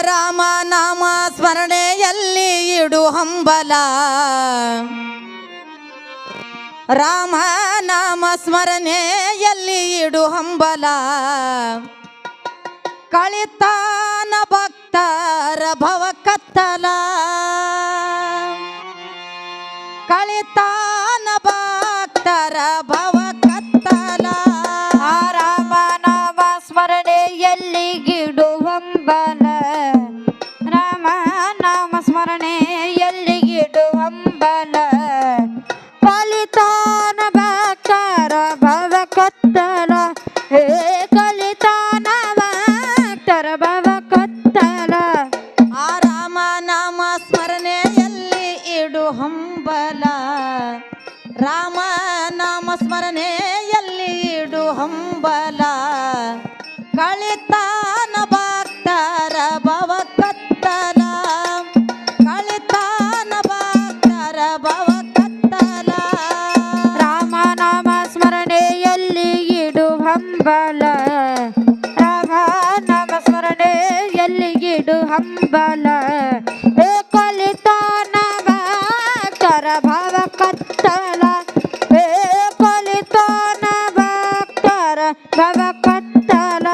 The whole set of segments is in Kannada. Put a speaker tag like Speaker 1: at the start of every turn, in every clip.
Speaker 1: ರಾಮ ನಾಮ ಸ್ಮರಣೆಯಲ್ಲಿ ಇಡು ಹಂಬಲ. ರಾಮ ನಾಮ ಸ್ಮರಣೆಯಲ್ಲಿ ಇಡು ಹಂಬಲ. ಕಳಿತಾನ ಭಕ್ತರ ಭವ ಕತ್ತಲ.
Speaker 2: ಕಳಿತಾ ಕಲಿತಾನವ ತರಬವ ಹಂಬಲ. ಏ ಕೊಲಿತೋ ನವ ಭಾವ ಕತ್ತಲ. ಏ ಕೊಲಿತೋ ನವ ಭಾವ ಕತ್ತಲ.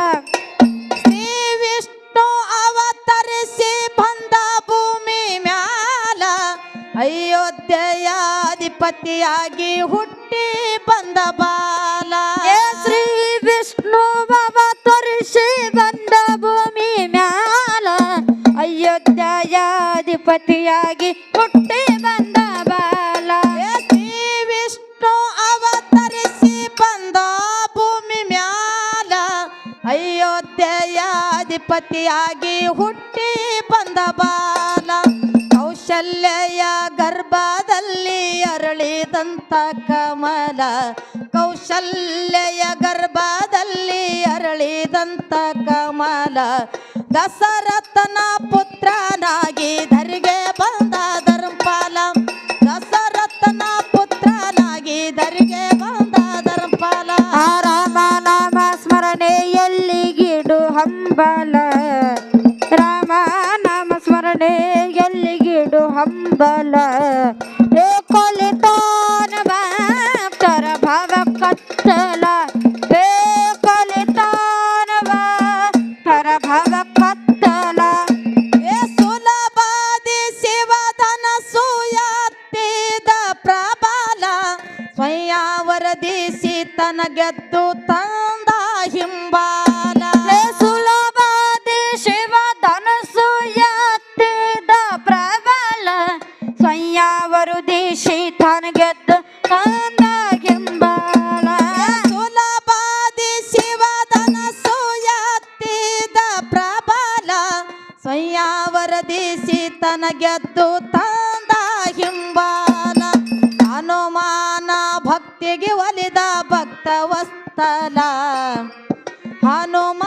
Speaker 1: ಶ್ರೀ ವಿಷ್ಣು ಅವತರಿಸಿ ಬಂದ ಭೂಮಿ ಮ್ಯಾಲ, ಅಯೋಧ್ಯಯಾಧಿಪತಿಯಾಗಿ ಹುಟ್ಟಿ ಬಂದ ಬಾಲ.
Speaker 2: ಶ್ರೀ ವಿಷ್ಣು ಗತಿಯಾಗಿ ಹುಟ್ಟಿ ಬಂದ ಬಾಲ.
Speaker 1: ವಿಷ್ಣು ಅವತರಿಸಿ ಬಂದ ಭೂಮಿ ಮ್ಯಾಲ. ಅಯೋಧ್ಯೆಯಾಧಿಪತಿಯಾಗಿ ಹುಟ್ಟಿ ಬಂದ ಬಾಲ. ಕೌಶಲ್ಯ ಗರ್ಭದಲ್ಲಿ ಅರಳಿದಂತ ಕಮಲ. ಕೌಶಲ್ಯ ಗರ್ಭದಲ್ಲಿ ಅರಳಿದಂತ ಕಮಲ. ದಸರಥನ ಪುತ್ರನಾಗಿ ಧರಿಗೆ ಬಂದ ಧರ್ಮಪಾಲ. ಗೆದ್ದು ತಂದ ಹಿಂಬಾನ ಹನುಮಾನ ಭಕ್ತಿಗೆ ಒಲಿದ ಭಕ್ತವಸ್ತಲ. ಹನುಮ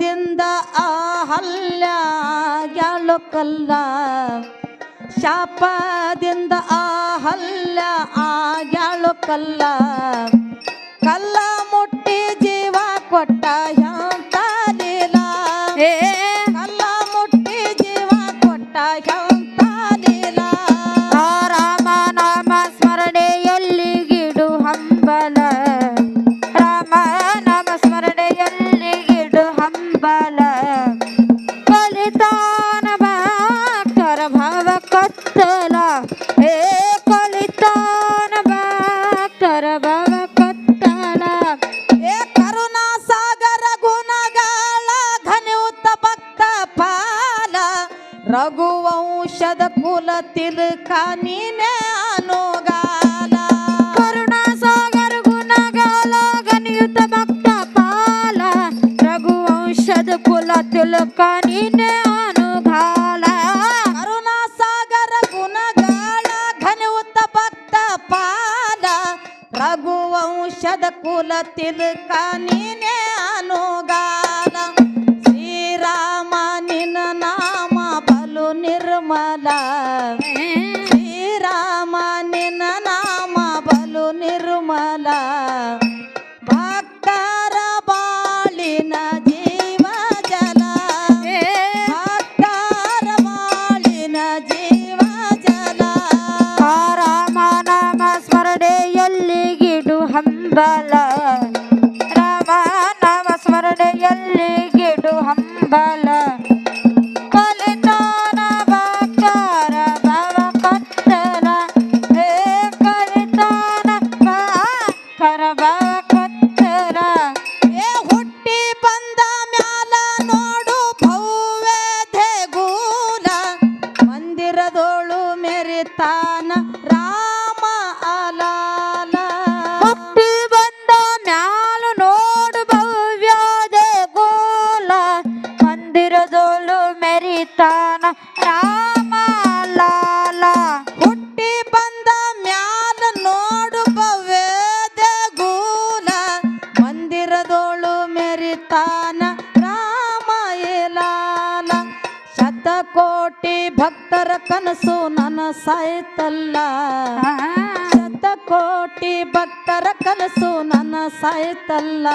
Speaker 1: ದಿಂದ ಆ ಹಲ್ಲ ಯಾಲೋಕಲ್ಲ ಶಾಪದಿಂದ ಆ ಹಲ್ಲ ಆ ಯಾಲೋಕಲ್ಲ ಕಲ್ಲ ಮುಟ್ಟಿ ಜೀವ ಕೊಟ್ಟ ಚುಲುಕಾನಿನ ಅನುಗಾಲ ಅರುಣಾ ಗುಣಗಾಳ ಘನವುತ್ತ ಭಕ್ತ ಪಾಲ ರಘುವಂಶದ ಕುಲ ತಿಲಕ ನೀನೆ ಅನುಗಾಲ ಶ್ರೀರಾಮ ನಿನ್ನ ನಾಮ ಬಲು ನಿರ್ಮಲ. Bye. ಹುಟ್ಟಾನ
Speaker 2: ರಾಮ
Speaker 1: ಲಾಲ ಹುಟ್ಟಿ ಬಂದ ಮ್ಯಾಲ ನೋಡು
Speaker 2: ಭವ್ಯದ ಗೂಲ ಮಂದಿರದೋಳು ಮೆರಿತಾನ ರಾಮ ಲಾಲ
Speaker 1: ಶತಕೋಟಿ ಭಕ್ತರ ಕನಸು ನನ್ನ ಸಾಯ್ತಲ್ಲ. ಶತಕೋಟಿ ಭಕ್ತರ ಕನಸು ನನ್ನ ಸಾಯ್ತಲ್ಲ.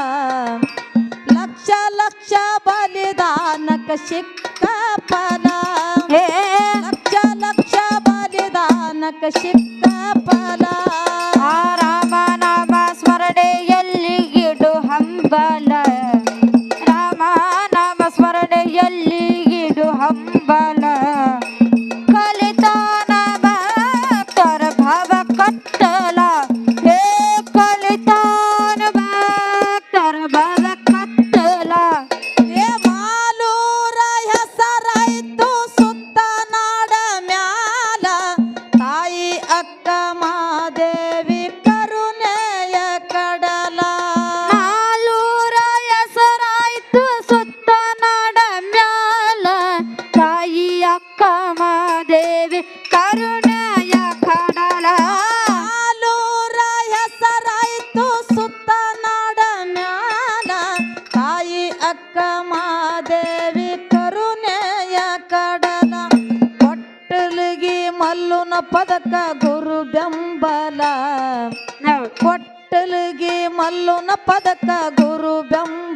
Speaker 1: ಲಕ್ಷ ಲಕ್ಷ ಬಲಿದಾನಕ ಸಿಕ್ಕ ಫಲ ಲಕ್ಷ ಲಕ್ಷ ಬಲಿದಾನಕ ಸಿಕ್ಕ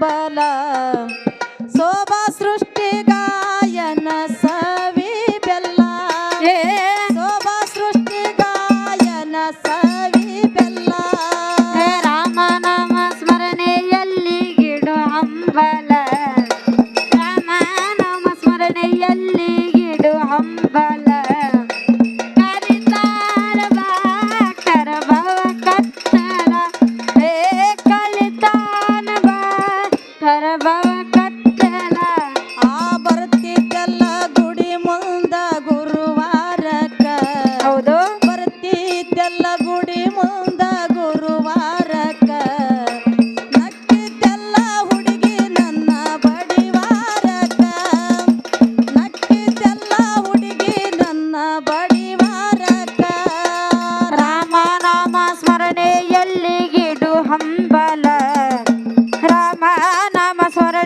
Speaker 1: ಬೆಂಬಲ ಶೋಭಾ ಸೃಷ್ಟಿ ಗಾಯನ ಸವಿ ಬೆಲ್ಲ. ಶೋಭಾ ಸೃಷ್ಟಿ ಗಾಯನ ಸವಿ ಬೆಲ್ಲ.
Speaker 2: ರಾಮನಾಮ ಸ್ಮರಣೆಯಲ್ಲಿ ಗಿಡು ಹಂಬಲ. ರಾಮನಾಮ ಸ್ಮರಣೆಯಲ್ಲಿ ಗಿಡು ಹಂಬಲ.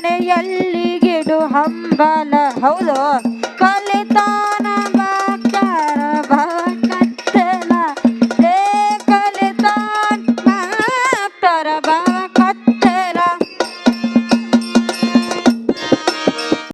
Speaker 2: ಮನೆಯಲ್ಲಿ ಗಿಡು ಹಂಬಲ. ಹೌದು.